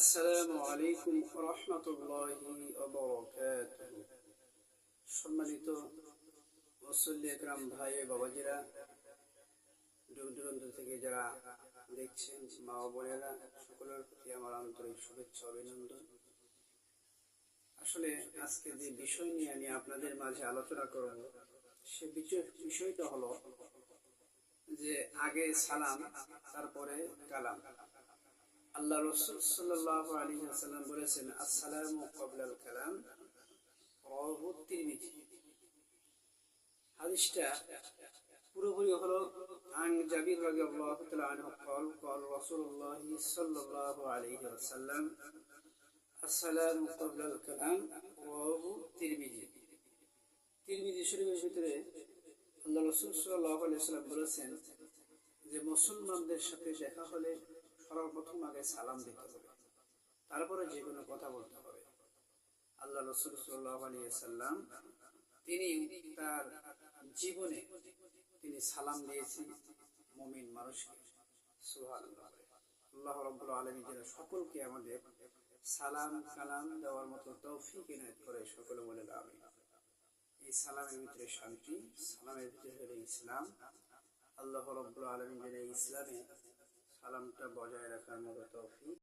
আসসালামু আলাইকুম রহমতুল্লাহি সম্মানিত মুসল্লি একরাম ভাই বাবাজিরা দূর থেকে যারা দেখছেন, মা বোনেরা, সকলের প্রতি আমার আন্তরিক শুভেচ্ছা, অভিনন্দন। আসলে আজকে যে বিষয় নিয়ে আমি আপনাদের মাঝে আলোচনা করব, সে বিষয় বিষয়টা হলো যে আগে সালাম, তারপরে কালাম। আল্লাহ রসুল সাল্লাহ আলী সাল্লাম বলেছেন আসসালামু কবলাল কালাম রাহু তিরমিজি হাদিসটা পুরোপুরি হলো عن جابر رضي الله تعالى عنه قال قال رسول الله صلى الله عليه وسلم السلام قبل الكلام رواه তিরমিজি তিরমিজি শরীফের ভিতরে আল্লাহ রসুল সাল্লাহ আলাইহি সাল্লাম বলেছেন যে মুসলমানদের সাথে দেখা হলে সর্বপ্রথম আগে সালাম দিতে হবে। তারপরে যে কোনো কথা বলতে হবে। আল্লাহ রসুল সাল্লাহ সাল্লাম তিনি তার জীবনে তিনি সালাম দিয়েছেন মমিন মানুষকে। সুহান আল্লাহ রব্বুল আলমী যেন সকলকে আমাদের সালাম, কালাম দেওয়ার মতো তৌফিক এনায়ত করে সকলে বলে আমি এই সালামের ভিতরে শান্তি, সালামের ভিতরে ইসলাম। আল্লাহ রব্বুল আলমী যেন ইসলামে সালামটা বজায় রাখার মতো তৌফিক।